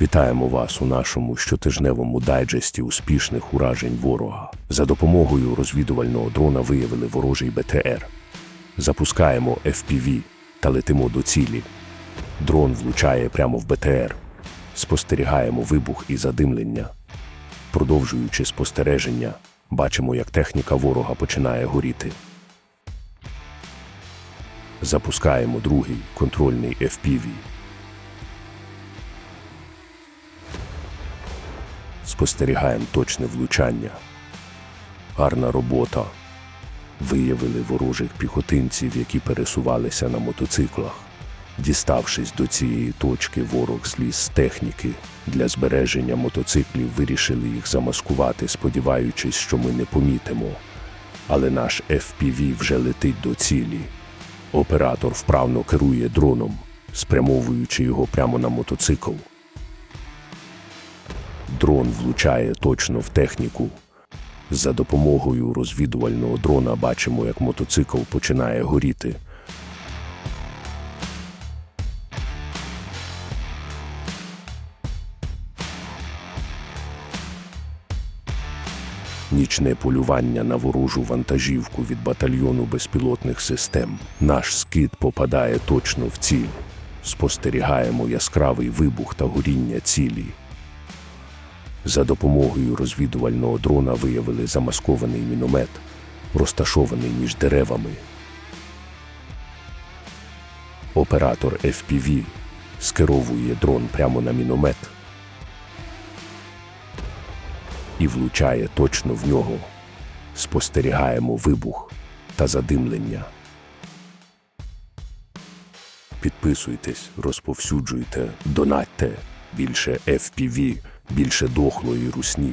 Вітаємо вас у нашому щотижневому дайджесті успішних уражень ворога. За допомогою розвідувального дрона виявили ворожий БТР. Запускаємо FPV та летимо до цілі. Дрон влучає прямо в БТР. Спостерігаємо вибух і задимлення. Продовжуючи спостереження, бачимо, як техніка ворога починає горіти. Запускаємо другий контрольний FPV. Спостерігаємо точне влучання. Гарна робота. Виявили ворожих піхотинців, які пересувалися на мотоциклах. Діставшись до цієї точки, ворог зліз з техніки. Для збереження мотоциклів вирішили їх замаскувати, сподіваючись, що ми не помітимо. Але наш FPV вже летить до цілі. Оператор вправно керує дроном, спрямовуючи його прямо на мотоцикл. Дрон влучає точно в техніку. За допомогою розвідувального дрона бачимо, як мотоцикл починає горіти. Нічне полювання на ворожу вантажівку від батальйону безпілотних систем. Наш скид попадає точно в ціль. Спостерігаємо яскравий вибух та горіння цілі. За допомогою розвідувального дрона виявили замаскований міномет, розташований між деревами. Оператор FPV скеровує дрон прямо на міномет і влучає точно в нього. Спостерігаємо вибух та задимлення. Підписуйтесь, розповсюджуйте, донатьте більше FPV, більше дохлої русні.